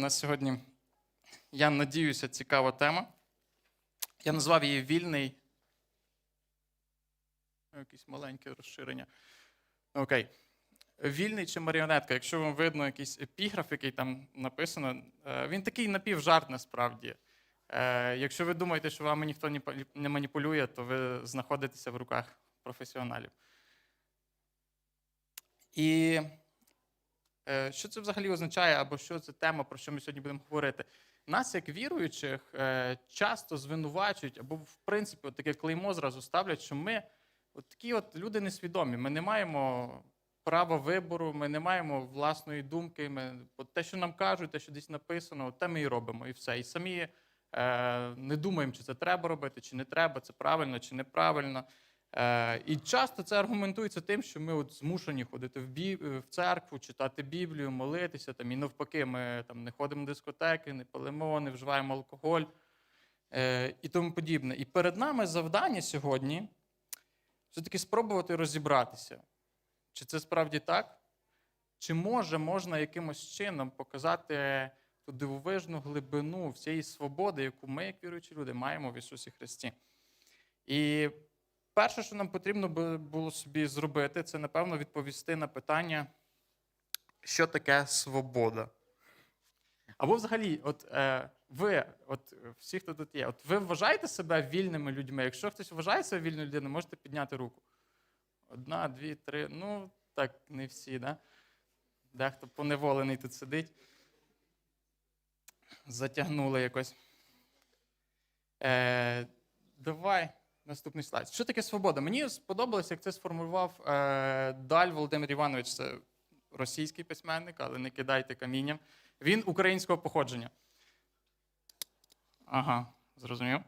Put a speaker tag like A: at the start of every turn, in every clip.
A: У нас сьогодні, я надіюся, цікава тема. Я назвав її Вільний. Якесь маленьке розширення. Окей. Вільний чи маріонетка? Якщо вам видно якийсь епіграф, який там написано, е, він такий напівжарт насправді. Е, Якщо ви думаєте, що вами ніхто не маніпулює, то ви знаходитеся в руках професіоналів. І Що це взагалі означає, або що це тема, про що ми сьогодні будемо говорити? Нас, як віруючих, е, часто звинувачують, або, в принципі, от таке клеймо зразу ставлять, що ми от такі от люди несвідомі. Ми не маємо права вибору, ми не маємо власної думки. Ми, от те, що нам кажуть, те, що десь написано, от те ми і робимо, і все. І самі е, не думаємо, чи це треба робити, чи не треба, це правильно, чи неправильно. Е, і часто це аргументується тим, що ми от змушені ходити в, бі... в церкву, читати Біблію, молитися. Там, і навпаки, ми там, не ходимо в дискотеки, не палимо, не вживаємо алкоголь е, і тому подібне. І перед нами завдання сьогодні все-таки спробувати розібратися, чи це справді так, чи може можна якимось чином показати ту дивовижну глибину всієї свободи, яку ми, як віруючі люди, маємо в Ісусі Христі. І перше, що нам потрібно було собі зробити, це, напевно, відповісти на питання, що таке свобода. Або взагалі, от е, ви, от всі, хто тут є, от ви вважаєте себе вільними людьми? Якщо хтось вважає себе вільною людиною, можете підняти руку. Одна, дві, три. Ну, так, не всі, да? Дехто поневолений тут сидить. Затягнули якось. Е, давай наступний слайд. Що таке свобода? Мені сподобалося, як це сформулював е, Даль Володимир Іванович. Це російський письменник, але не кидайте камінням. Він українського походження. Ага, зрозумів.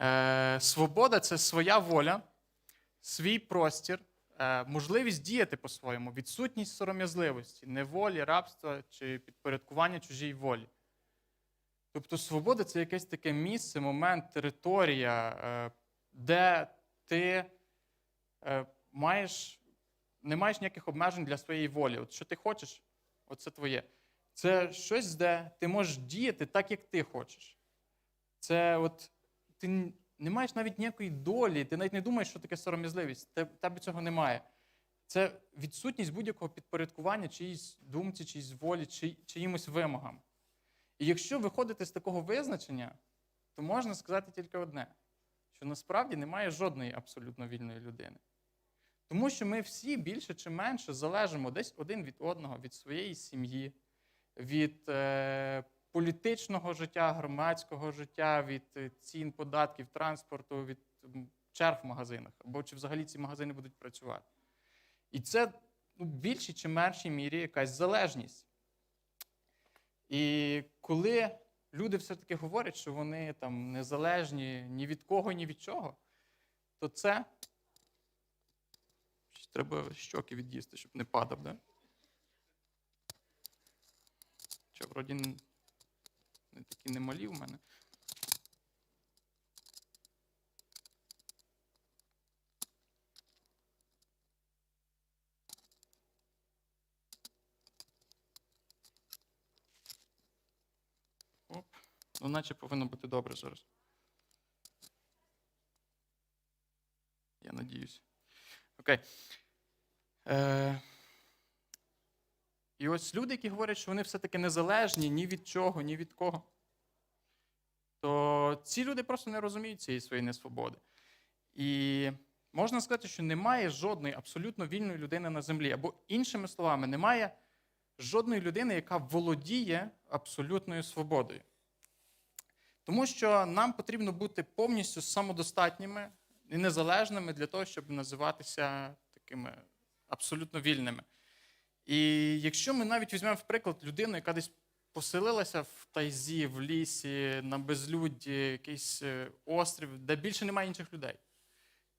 A: Е, свобода це своя воля, свій простір, е, можливість діяти по-своєму, відсутність сором'язливості, неволі, рабства чи підпорядкування чужій волі. Тобто свобода це якесь таке місце, момент, територія, е, де ти е, маєш, не маєш ніяких обмежень для своєї волі. От що ти хочеш, от це твоє. Це щось, де ти можеш діяти так, як ти хочеш. Це от ти не маєш навіть ніякої долі, ти навіть не думаєш, що таке сором'язливість. Тебе цього немає. Це відсутність будь-якого підпорядкування чиїсь думці, чиїсь волі, чи, чиїмось вимогам. І якщо виходити з такого визначення, то можна сказати тільки одне: що насправді немає жодної абсолютно вільної людини. Тому що ми всі більше чи менше залежимо десь один від одного, від своєї сім'ї, від е, політичного життя, громадського життя, від е, цін податків, транспорту, від черг в магазинах, або чи взагалі ці магазини будуть працювати. І це ну, в більшій чи меншій мірі якась залежність. І коли люди все-таки говорять, що вони там незалежні ні від кого, ні від чого, то це треба щоки від'їсти, щоб не падав, да? Що, вроді не, такі немалі в мене. Ну, наче повинно бути добре зараз. Я надіюсь. Окей. Е, і ось люди, які говорять, що вони все-таки незалежні ні від чого, ні від кого, то ці люди просто не розуміють цієї своєї несвободи. І можна сказати, що немає жодної абсолютно вільної людини на землі. Або, іншими словами, немає жодної людини, яка володіє абсолютною свободою. Тому що нам потрібно бути повністю самодостатніми і незалежними для того, щоб називатися такими абсолютно вільними. І якщо ми навіть візьмемо в приклад людину, яка десь поселилася в тайзі, в лісі, на безлюдді, якийсь е, острів, де більше немає інших людей.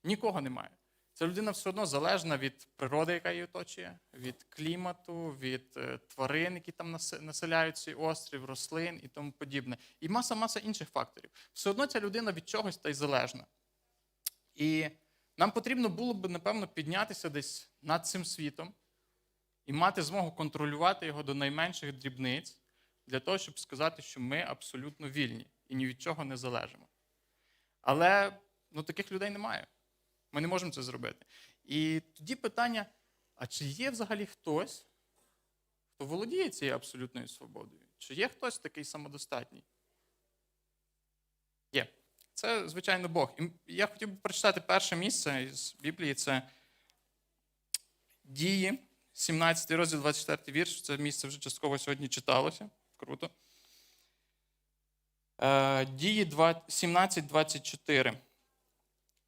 A: Нікого немає. Ця людина все одно залежна від природи, яка її оточує, від клімату, від е, тварин, які там населяють цей острів, рослин і тому подібне. І маса-маса інших факторів. Все одно ця людина від чогось та й залежна. І нам потрібно було б, напевно, піднятися десь над цим світом і мати змогу контролювати його до найменших дрібниць, для того, щоб сказати, що ми абсолютно вільні і ні від чого не залежимо. Але ну, таких людей немає. Ми не можемо це зробити. І тоді питання: а чи є взагалі хтось, хто володіє цією абсолютною свободою? Чи є хтось такий самодостатній? Є. Це, звичайно, Бог. І я хотів би прочитати перше місце із Біблії це Дії, 17 розділ, 24 вірш. Це місце вже частково сьогодні читалося. Круто. Е, Дії 17-24.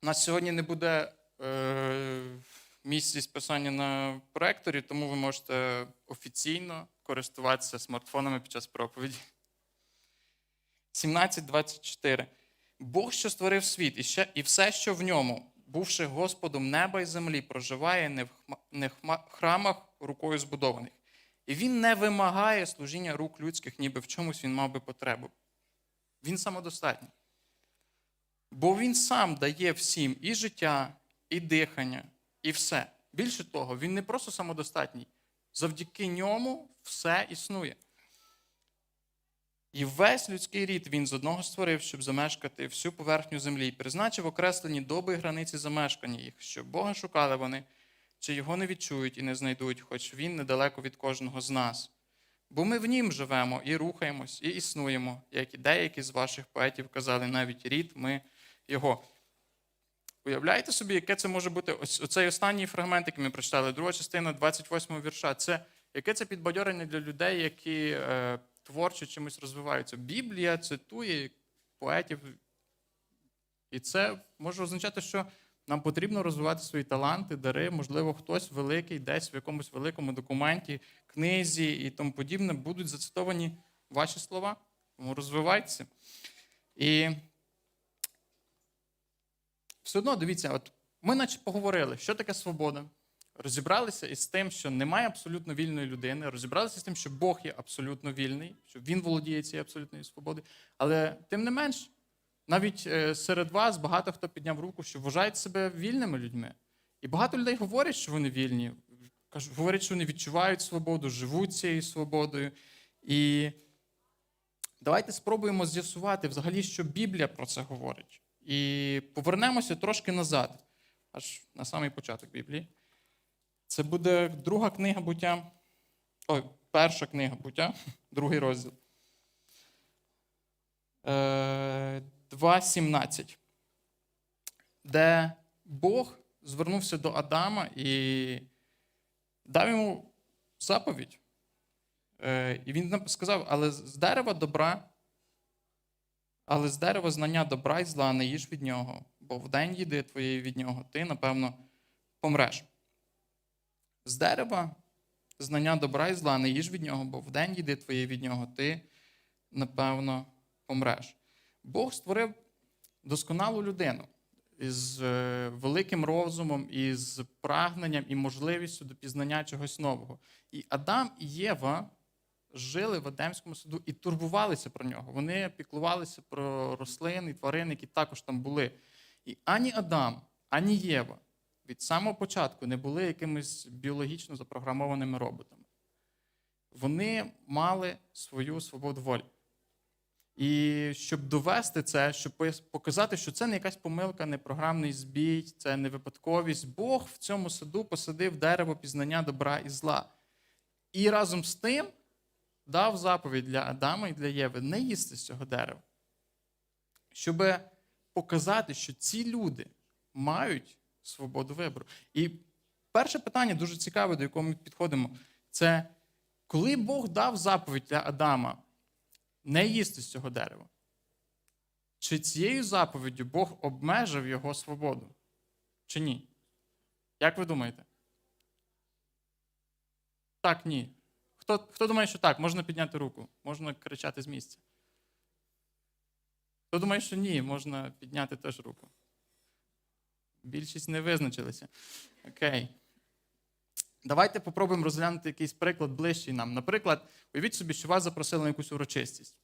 A: Нас сьогодні не буде е, місць із писання на проекторі, тому ви можете офіційно користуватися смартфонами під час проповіді. 17.24. Бог, що створив світ, і, ще, і все, що в ньому, бувши Господом неба і землі, проживає не в хма- не хма- храмах рукою збудованих. І він не вимагає служіння рук людських, ніби в чомусь він мав би потребу. Він самодостатній. Бо він сам дає всім і життя, і дихання, і все. Більше того, він не просто самодостатній. Завдяки ньому все існує. І весь людський рід він з одного створив, щоб замешкати всю поверхню землі, і призначив окреслені доби і границі замешкання їх, щоб Бога шукали вони, чи його не відчують і не знайдуть, хоч він недалеко від кожного з нас. Бо ми в нім живемо і рухаємось, і існуємо, як і деякі з ваших поетів казали, навіть рід ми його. Уявляєте собі, яке це може бути ось оцей останній фрагмент, який ми прочитали, друга частина 28-го вірша. Це яке це підбадьорення для людей, які е, творчо чимось розвиваються. Біблія цитує поетів. І це може означати, що нам потрібно розвивати свої таланти, дари. Можливо, хтось великий, десь в якомусь великому документі, книзі і тому подібне будуть зацитовані ваші слова. Тому розвивайтеся. І все одно дивіться, от ми наче поговорили, що таке свобода. Розібралися із тим, що немає абсолютно вільної людини, розібралися з тим, що Бог є абсолютно вільний, що Він володіє цією абсолютною свободою. Але тим не менш, навіть е, серед вас багато хто підняв руку, що вважають себе вільними людьми. І багато людей говорять, що вони вільні, говорять, що вони відчувають свободу, живуть цією свободою. І давайте спробуємо з'ясувати взагалі, що Біблія про це говорить. І повернемося трошки назад, аж на самий початок Біблії. Це буде друга книга буття. Ой, перша книга буття, другий розділ. Е, 2.17. Де Бог звернувся до Адама і дав йому заповідь. Е, І він сказав: але з дерева добра, але з дерева знання добра і зла не їж від нього, бо в день їди твоєї від нього, ти, напевно, помреш. З дерева знання добра і зла не їж від нього, бо в день їди твоєї від нього, ти, напевно, помреш. Бог створив досконалу людину із е, великим розумом, із прагненням і можливістю до пізнання чогось нового. І Адам і Єва жили в Едемському саду і турбувалися про нього. Вони піклувалися про рослини і тварини, які також там були. І ані Адам, ані Єва від самого початку не були якимись біологічно запрограмованими роботами. Вони мали свою свободу волі. І щоб довести це, щоб показати, що це не якась помилка, не програмний збій, це не випадковість, Бог в цьому саду посадив дерево пізнання добра і зла. І разом з тим дав заповідь для Адама і для Єви не їсти з цього дерева. Щоб показати, що ці люди мають свободу вибору. І перше питання дуже цікаве, до якого ми підходимо, це коли Бог дав заповідь для Адама не їсти з цього дерева, чи цією заповіддю Бог обмежив його свободу? Чи ні? Як ви думаєте? Так, ні. Хто, хто думає, що так, можна підняти руку, можна кричати з місця. Хто думає, що ні, можна підняти теж руку. Більшість не визначилися. Окей. Давайте попробуємо розглянути якийсь приклад ближчий нам. Наприклад, уявіть собі, що вас запросили на якусь урочистість.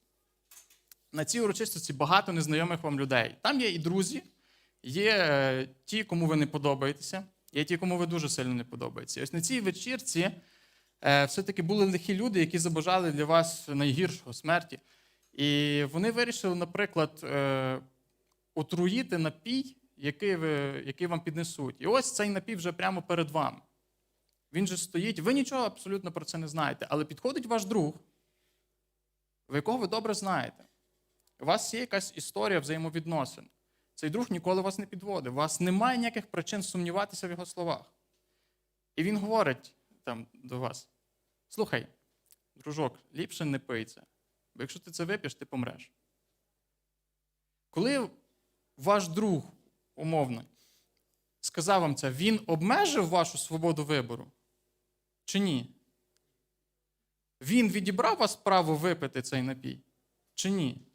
A: На цій урочистості багато незнайомих вам людей. Там є і друзі, є е, ті, кому ви не подобаєтеся, є ті, кому ви дуже сильно не подобаєтеся. Ось на цій вечірці все-таки були лихі люди, які забажали для вас найгіршого смерті. І вони вирішили, наприклад, е, отруїти напій, який, ви, який вам піднесуть. І ось цей напій вже прямо перед вами. Він же стоїть, ви нічого абсолютно про це не знаєте, але підходить ваш друг, в якого ви добре знаєте. У вас є якась історія взаємовідносин. Цей друг ніколи вас не підводив. У вас немає ніяких причин сумніватися в його словах. І він говорить там до вас: слухай, дружок, ліпше не пий це, бо якщо ти це вип'єш, ти помреш. Коли ваш друг, умовно, сказав вам це, він обмежив вашу свободу вибору? Чи ні? Він відібрав вас право випити цей напій? Чи ні?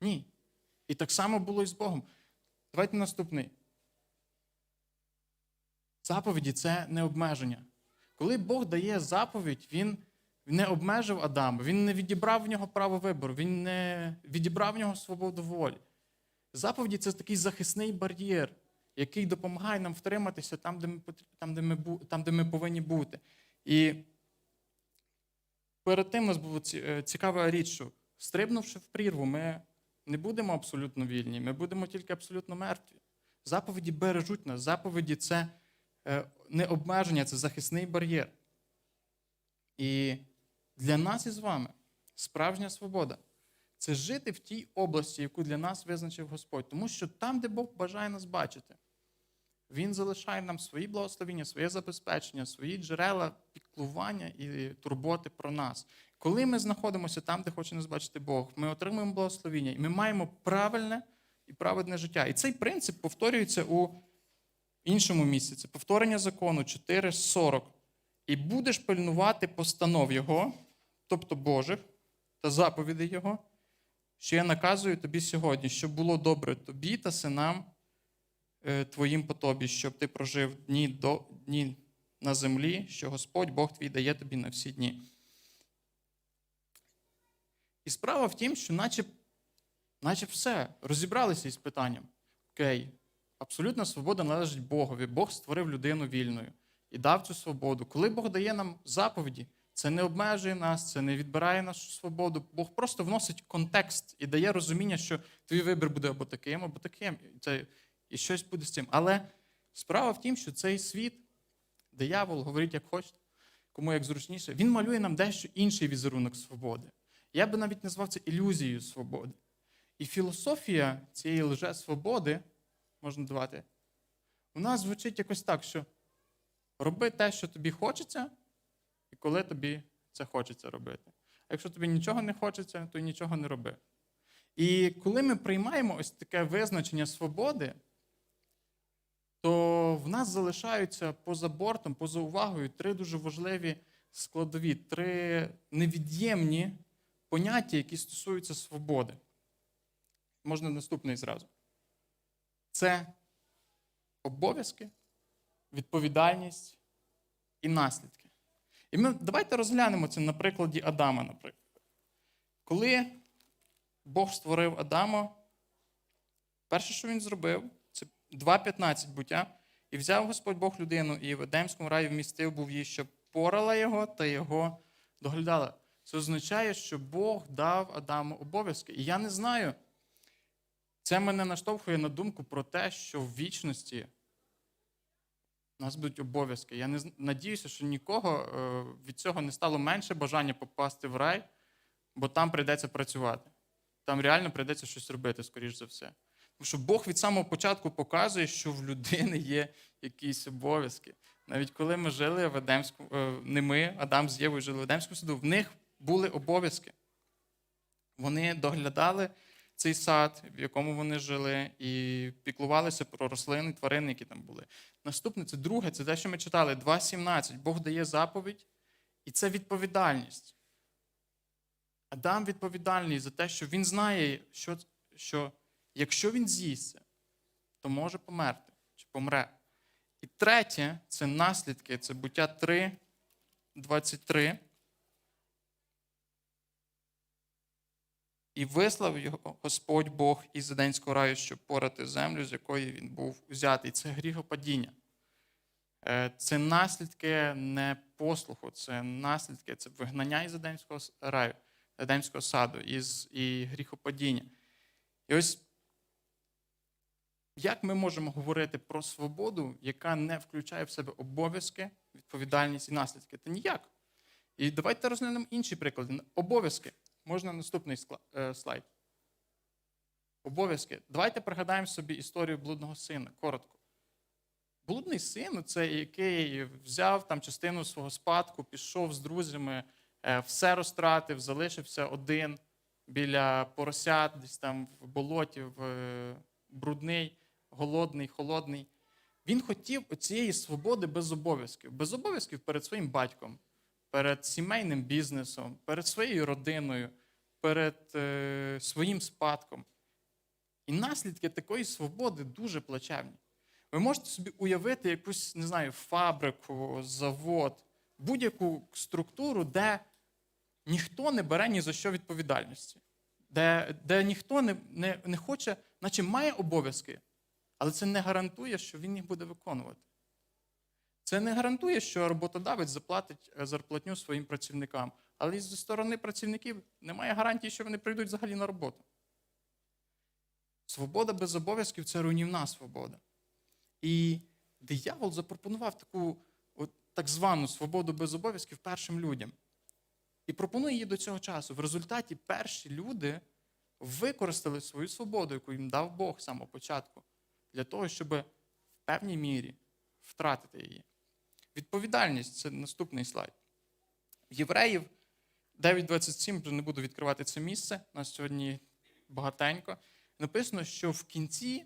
A: Ні. І так само було і з Богом. Давайте наступний. Заповіді це не обмеження. Коли Бог дає заповідь, Він не обмежив Адама, він не відібрав в нього право вибору, він не відібрав в нього свободу волі. Заповіді це такий захисний бар'єр, який допомагає нам втриматися там, де ми, там, де ми, там, де ми повинні бути. І перед тим у нас була е, цікава річ, що стрибнувши в прірву, ми не будемо абсолютно вільні, ми будемо тільки абсолютно мертві. Заповіді бережуть нас. Заповіді це не обмеження, це захисний бар'єр. І для нас із вами справжня свобода це жити в тій області, яку для нас визначив Господь. Тому що там, де Бог бажає нас бачити, Він залишає нам свої благословіння, своє забезпечення, свої джерела піклування і турботи про нас. Коли ми знаходимося там, де хоче нас бачити Бог, ми отримуємо благословіння, і ми маємо правильне і праведне життя. І цей принцип повторюється у іншому місці. Це повторення закону 4.40. І будеш пильнувати постанов Його, тобто Божих, та заповідей Його, що я наказую тобі сьогодні, щоб було добре тобі та синам е, твоїм по тобі, щоб ти прожив дні, до, дні на землі, що Господь Бог твій дає тобі на всі дні. І справа в тім, що наче, наче все, розібралися із питанням. Окей, абсолютна свобода належить Богові. Бог створив людину вільною і дав цю свободу. Коли Бог дає нам заповіді, це не обмежує нас, це не відбирає нашу свободу. Бог просто вносить контекст і дає розуміння, що твій вибір буде або таким, або таким. І Це, і щось буде з цим. Але справа в тім, що цей світ, диявол, говорить, як хочете, кому як зручніше, він малює нам дещо інший візерунок свободи. Я би навіть назвав це ілюзією свободи. І філософія цієї лже-свободи, можна давати, вона звучить якось так, що роби те, що тобі хочеться, і коли тобі це хочеться робити. А якщо тобі нічого не хочеться, то й нічого не роби. І коли ми приймаємо ось таке визначення свободи, то в нас залишаються поза бортом, поза увагою три дуже важливі складові, три невід'ємні поняття, які стосуються свободи. Можна наступний зразу. Це обов'язки, відповідальність і наслідки. І ми давайте розглянемо це на прикладі Адама, наприклад. Коли Бог створив Адама, перше, що він зробив, це 2.15 буття, і взяв Господь Бог людину, і в Едемському раї вмістив був їй, щоб порала його та його доглядала. Це означає, що Бог дав Адаму обов'язки. І я не знаю, це мене наштовхує на думку про те, що в вічності у нас будуть обов'язки. Я не надіюся, що нікого е, від цього не стало менше бажання попасти в рай, бо там прийдеться працювати. Там реально прийдеться щось робити, скоріш за все. Тому що Бог від самого початку показує, що в людини є якісь обов'язки. Навіть коли ми жили в Едемському, е, не ми, Адам з Євою жили в Едемському саду, в них були обов'язки. Вони доглядали цей сад, в якому вони жили, і піклувалися про рослини, тварини, які там були. Наступне, це друге, це те, що ми читали, 2.17. Бог дає заповідь, і це відповідальність. Адам відповідальний за те, що він знає, що, що якщо він з'їсть це, то може померти чи помре. І третє це наслідки, це буття 3, 23. І вислав його Господь Бог із Еденського раю, щоб порати землю, з якої він був узятий. Це гріхопадіння. Е, Це наслідки не послуху, це наслідки, це вигнання із Едемського раю, Едемського саду, із і гріхопадіння. І ось як ми можемо говорити про свободу, яка не включає в себе обов'язки, відповідальність і наслідки? Та ніяк. І давайте розглянемо інші приклади. Обов'язки. Можна наступний е, слайд. Обов'язки. Давайте пригадаємо собі історію блудного сина. Коротко. Блудний син це який взяв там частину свого спадку, пішов з друзями, е, все розтратив, залишився один біля поросят, десь там в болоті, в е, брудний, голодний, холодний. Він хотів цієї свободи без обов'язків, без обов'язків перед своїм батьком, перед сімейним бізнесом, перед своєю родиною, перед е, своїм спадком. І наслідки такої свободи дуже плачевні. Ви можете собі уявити якусь, не знаю, фабрику, завод, будь-яку структуру, де ніхто не бере ні за що відповідальності, де, де ніхто не, не, не хоче, наче має обов'язки, але це не гарантує, що він їх буде виконувати. Це не гарантує, що роботодавець заплатить е, зарплатню своїм працівникам, але зі сторони працівників немає гарантії, що вони прийдуть взагалі на роботу. Свобода без обов'язків це руйнівна свобода. І диявол запропонував таку от, так звану свободу без обов'язків першим людям. І пропонує її до цього часу. В результаті перші люди використали свою свободу, яку їм дав Бог з самого початку, для того, щоб в певній мірі втратити її. Відповідальність це наступний слайд. Євреїв 9.27, вже не буду відкривати це місце, нас сьогодні багатенько. Написано, що в кінці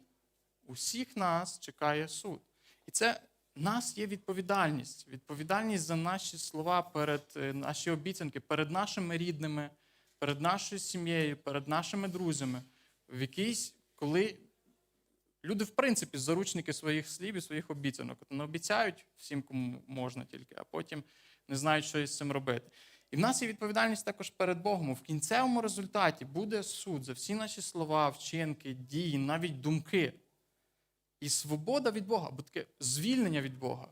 A: усіх нас чекає суд. І це в нас є відповідальність. Відповідальність за наші слова перед е, наші обіцянки, перед нашими рідними, перед нашою сім'єю, перед нашими друзями. В якийсь, коли люди, в принципі, заручники своїх слів і своїх обіцянок. Вони обіцяють всім, кому можна тільки, а потім не знають, що із цим робити. І в нас є відповідальність також перед Богом. В кінцевому результаті буде суд за всі наші слова, вчинки, дії, навіть думки. І свобода від Бога, або таке звільнення від Бога.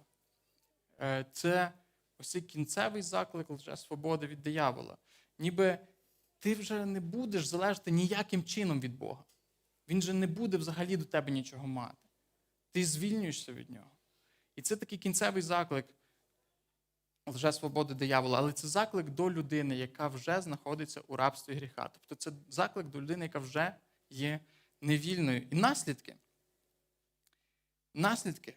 A: е, Це ось цей кінцевий заклик лише свободи від диявола. Ніби ти вже не будеш залежати ніяким чином від Бога. Він же не буде взагалі до тебе нічого мати. Ти звільнюєшся від нього. І це такий кінцевий заклик лже свободи диявола, але це заклик до людини, яка вже знаходиться у рабстві гріха. Тобто це заклик до людини, яка вже є невільною. І наслідки. Наслідки.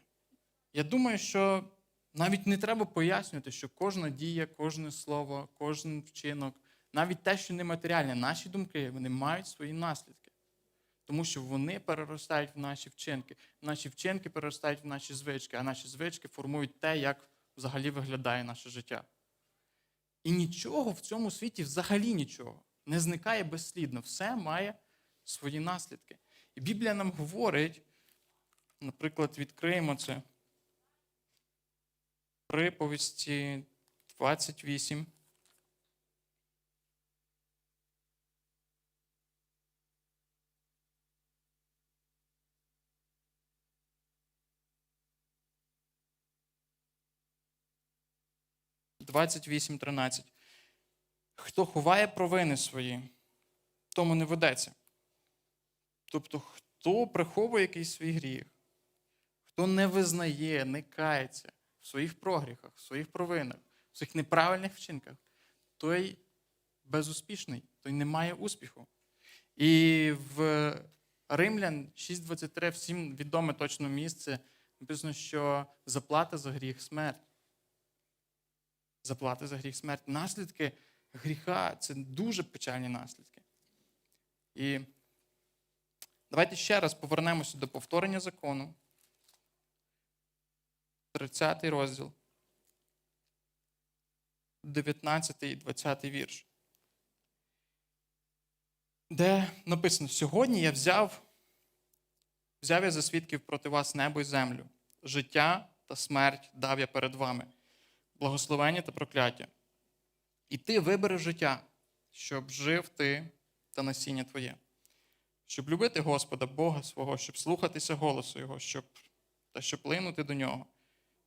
A: Я думаю, що навіть не треба пояснювати, що кожна дія, кожне слово, кожен вчинок, навіть те, що нематеріальне, наші думки, вони мають свої наслідки. Тому що вони переростають в наші вчинки. Наші вчинки переростають в наші звички, а наші звички формують те, як взагалі виглядає наше життя. І нічого в цьому світі, взагалі нічого, не зникає безслідно. Все має свої наслідки. І Біблія нам говорить, наприклад, відкриємо це приповісті 28. Двадцять вісім тринадцять. Хто ховає провини свої, тому не ведеться. Тобто, хто приховує якийсь свій гріх, хто не визнає, не кається в своїх прогріхах, в своїх провинах, в своїх неправильних вчинках, той безуспішний, той не має успіху. І в Римлян 6.23, всім відоме точно місце, написано, що заплата за гріх смерть. Заплата за гріх смерть. Наслідки гріха це дуже печальні наслідки. І давайте ще раз повернемося до повторення закону. 30 розділ, 19 і 20 вірш. Де написано: сьогодні я взяв, взяв я за свідків проти вас небо і землю, життя та смерть дав я перед вами, благословення та прокляття. І ти вибереш життя, щоб жив ти та насіння твоє, щоб любити Господа, Бога свого, щоб слухатися голосу Його, щоб, та щоб линути до нього.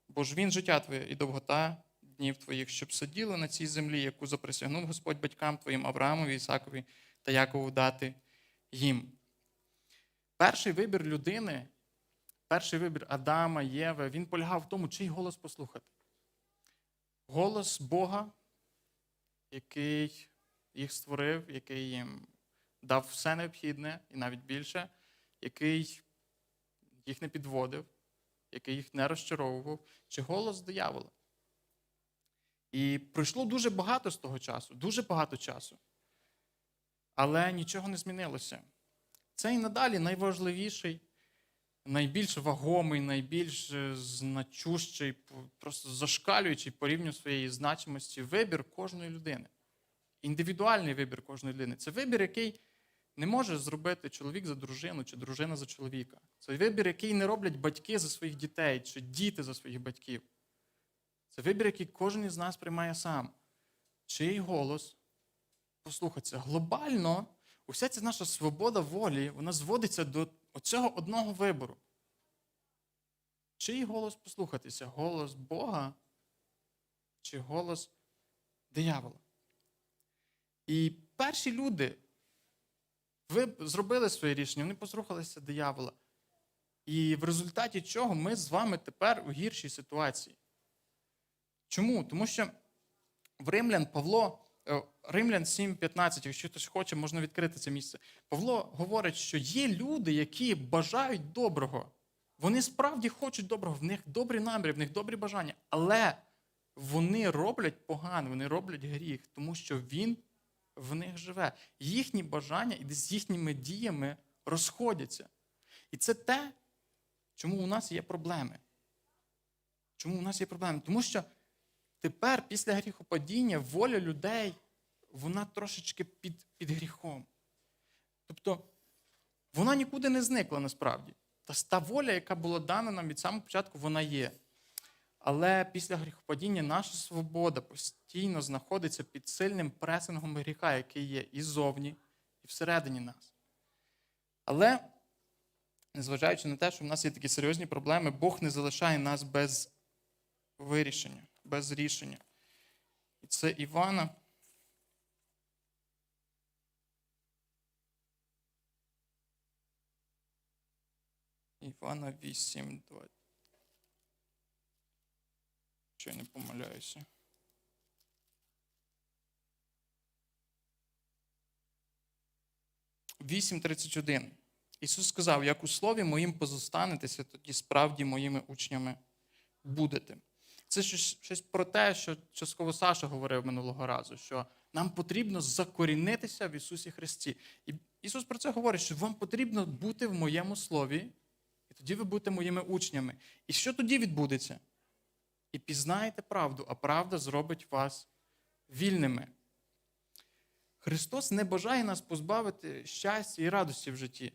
A: Бо ж він життя твоє і довгота днів твоїх, щоб сиділи на цій землі, яку заприсягнув Господь батькам твоїм Авраамові, Ісакові та Якову дати їм. Перший вибір людини, перший вибір Адама, Єви, він полягав в тому, чий голос послухати. Голос Бога, який їх створив, який їм дав все необхідне і навіть більше, який їх не підводив, який їх не розчаровував, чи голос диявола. І пройшло дуже багато з того часу, дуже багато часу. Але нічого не змінилося. Це і надалі найважливіший, найбільш вагомий, найбільш е, значущий, просто зашкалюючий по рівню своєї значимості вибір кожної людини. Індивідуальний вибір кожної людини. Це вибір, який не може зробити чоловік за дружину чи дружина за чоловіка. Це вибір, який не роблять батьки за своїх дітей чи діти за своїх батьків. Це вибір, який кожен із нас приймає сам. Чий голос послухаться. Глобально, уся ця наша свобода волі, вона зводиться до цього одного вибору. Чий голос послухатися? Голос Бога чи голос диявола? І перші люди, ви зробили своє рішення, вони послухалися диявола. І в результаті чого ми з вами тепер у гіршій ситуації. Чому? Тому що в Римлян Павло, Римлян 7,15, якщо хтось хоче, можна відкрити це місце. Павло говорить, що є люди, які бажають доброго. Вони справді хочуть доброго, в них добрі наміри, в них добрі бажання, але вони роблять погано, вони роблять гріх, тому що він в них живе. Їхні бажання і з їхніми діями розходяться. І це те, чому у нас є проблеми. Чому у нас є проблеми? Тому що тепер, після гріхопадіння, воля людей, вона трошечки під, під гріхом. Тобто, вона нікуди не зникла насправді. Та та воля, яка була дана нам від самого початку, вона є. Але після гріхопадіння наша свобода постійно знаходиться під сильним пресингом гріха, який є і ззовні, і всередині нас. Але, незважаючи на те, що в нас є такі серйозні проблеми, Бог не залишає нас без вирішення, без рішення. І це Івана. Івана 8, 2. Що я не помиляюся. Вісім тридцять один. Ісус сказав: як у слові моїм позостанетеся, тоді справді моїми учнями будете. Це щось, про те, що частково Саша говорив минулого разу, що нам потрібно закорінитися в Ісусі Христі. І Ісус про це говорить, що вам потрібно бути в моєму слові, і тоді ви будете моїми учнями. І що тоді відбудеться? І пізнаєте правду, а правда зробить вас вільними. Христос не бажає нас позбавити щастя і радості в житті.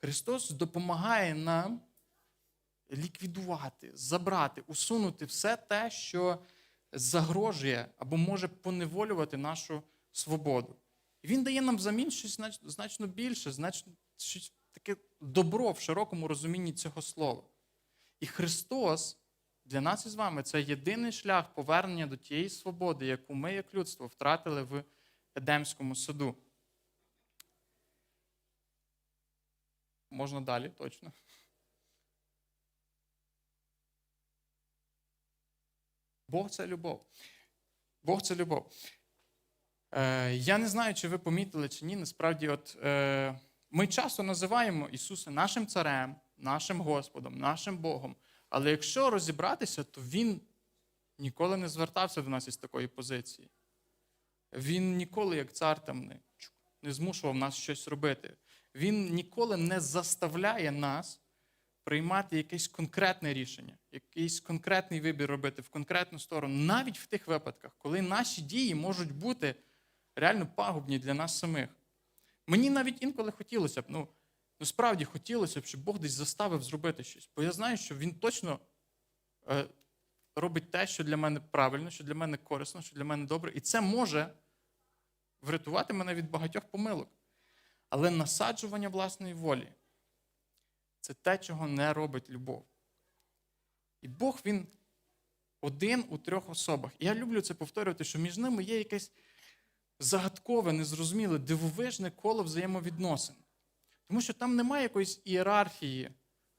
A: Христос допомагає нам ліквідувати, забрати, усунути все те, що загрожує або може поневолювати нашу свободу. І Він дає нам взамін щось значно більше, значно щось таке добро в широкому розумінні цього слова. І Христос для нас із вами це єдиний шлях повернення до тієї свободи, яку ми, як людство, втратили в Едемському саду. Можна далі, точно. Бог це любов. Бог це любов. Е, Я не знаю, чи ви помітили чи ні. Насправді, от е, ми часто називаємо Ісуса нашим царем, нашим Господом, нашим Богом. Але якщо розібратися, то Він ніколи не звертався до нас із такої позиції. Він ніколи, як цар, там не, змушував нас щось робити. Він ніколи не заставляє нас приймати якесь конкретне рішення, якийсь конкретний вибір робити в конкретну сторону, навіть в тих випадках, коли наші дії можуть бути реально пагубні для нас самих. Мені навіть інколи хотілося б, ну, ну справді хотілося б, щоб Бог десь заставив зробити щось. Бо я знаю, що Він точно е, робить те, що для мене правильно, що для мене корисно, що для мене добре. І це може врятувати мене від багатьох помилок. Але насаджування власної волі це те, чого не робить любов. І Бог Він один у трьох особах. І я люблю це повторювати, що між ними є якесь загадкове, незрозуміле, дивовижне коло взаємовідносин. Тому що там немає якоїсь ієрархії,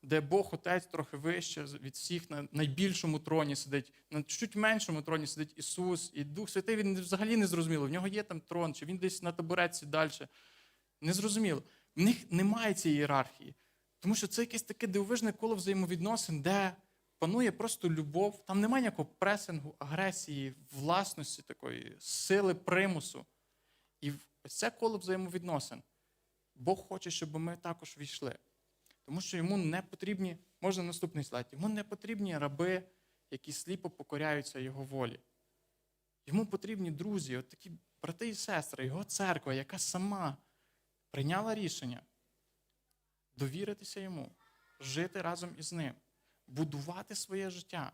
A: де Бог Отець трохи вище від всіх на найбільшому троні сидить, на чуть меншому троні сидить Ісус, і Дух Святий він взагалі не зрозуміло. В нього є там трон, чи він десь на табуретці далі. Незрозуміло. В них немає цієї ієрархії. Тому що це якесь таке дивовижне коло взаємовідносин, де панує просто любов, там немає ніякого пресингу, агресії, власності такої, сили примусу. І ось це коло взаємовідносин. Бог хоче, щоб ми також війшли. Тому що йому не потрібні, можна наступний слайд, йому не потрібні раби, які сліпо покоряються його волі. Йому потрібні друзі, от такі брати і сестри, його церква, яка сама прийняла рішення довіритися йому, жити разом із ним, будувати своє життя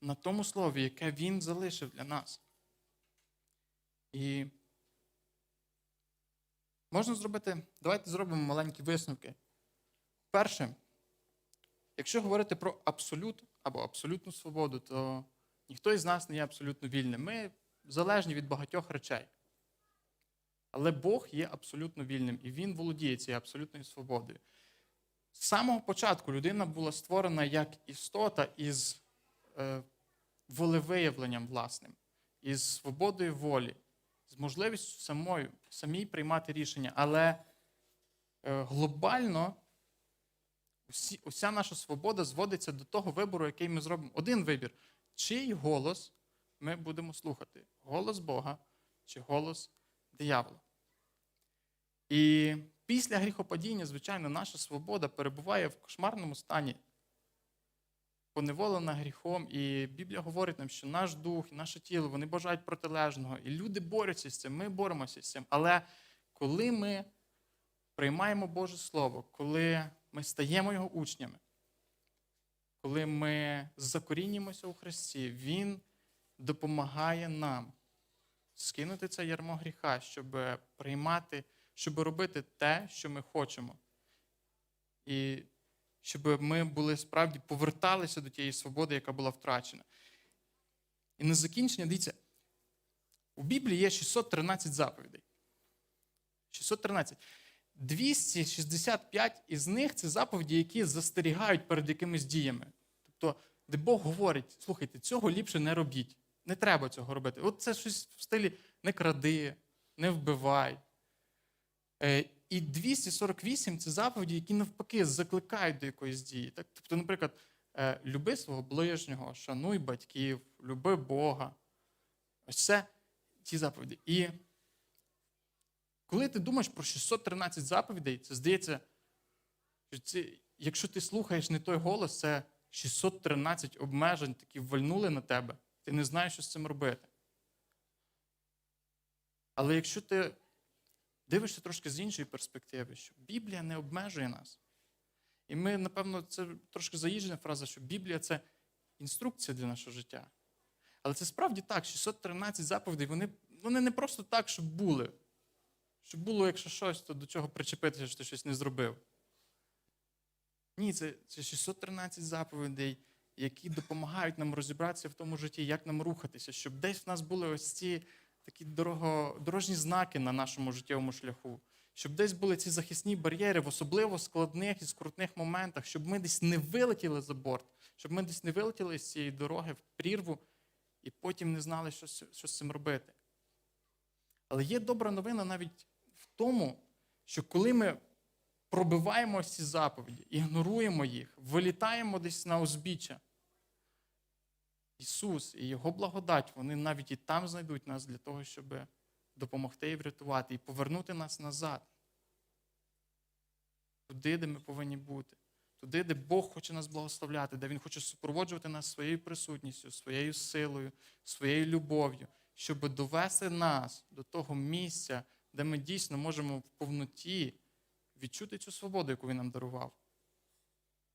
A: на тому слові, яке він залишив для нас. І можна зробити, давайте зробимо маленькі висновки. Перше, якщо говорити про абсолют або абсолютну свободу, то ніхто із нас не є абсолютно вільним. Ми залежні від багатьох речей. Але Бог є абсолютно вільним, і Він володіє цією абсолютною свободою. З самого початку людина була створена як істота із е, волевиявленням власним, із свободою волі, з можливістю самою, самій приймати рішення. Але е, глобально усі, уся наша свобода зводиться до того вибору, який ми зробимо. Один вибір, чий голос ми будемо слухати: голос Бога чи голос диявола. І після гріхопадіння, звичайно, наша свобода перебуває в кошмарному стані, поневолена гріхом. І Біблія говорить нам, що наш дух і наше тіло вони бажають протилежного. І люди борються з цим, ми боремося з цим. Але коли ми приймаємо Боже Слово, коли ми стаємо Його учнями, коли ми закорінюємося у Христі, Він допомагає нам скинути це ярмо гріха, щоб приймати, щоб робити те, що ми хочемо. І щоб ми були справді поверталися до тієї свободи, яка була втрачена. І на закінчення, дивіться, у Біблії є 613 заповідей. 613. 265 із них це заповіді, які застерігають перед якимись діями. Тобто, де Бог говорить: слухайте, цього ліпше не робіть. Не треба цього робити. От це щось в стилі не кради, не вбивай. Е, І 248 це заповіді, які навпаки закликають до якоїсь дії. Так? Тобто, наприклад, е, люби свого ближнього, шануй батьків, люби Бога. Ось це ті заповіді. І коли ти думаєш про 613 заповідей, це здається, що це, якщо ти слухаєш не той голос, це 613 обмежень, такі вальнули на тебе, ти не знаєш, що з цим робити. Але якщо ти дивишся трошки з іншої перспективи, що Біблія не обмежує нас. І ми, напевно, це трошки заїжджена фраза, що Біблія це інструкція для нашого життя. Але це справді так, 613 заповідей, вони, вони не просто так, щоб були. Щоб було, якщо щось, то до чого причепитися, що ти щось не зробив. Ні, це, це 613 заповідей, які допомагають нам розібратися в тому житті, як нам рухатися, щоб десь в нас були ось ці такі дорого, дорожні знаки на нашому життєвому шляху, щоб десь були ці захисні бар'єри в особливо складних і скрутних моментах, щоб ми десь не вилетіли за борт, щоб ми десь не вилетіли з цієї дороги в прірву і потім не знали, що, що з цим робити. Але є добра новина навіть в тому, що коли ми пробиваємо ці заповіді, ігноруємо їх, вилітаємо десь на узбіччя, Ісус і Його благодать, вони навіть і там знайдуть нас для того, щоб допомогти і врятувати, і повернути нас назад. Туди, де ми повинні бути. Туди, де Бог хоче нас благословляти, де Він хоче супроводжувати нас своєю присутністю, своєю силою, своєю любов'ю, щоб довести нас до того місця, де ми дійсно можемо в повноті відчути цю свободу, яку він нам дарував.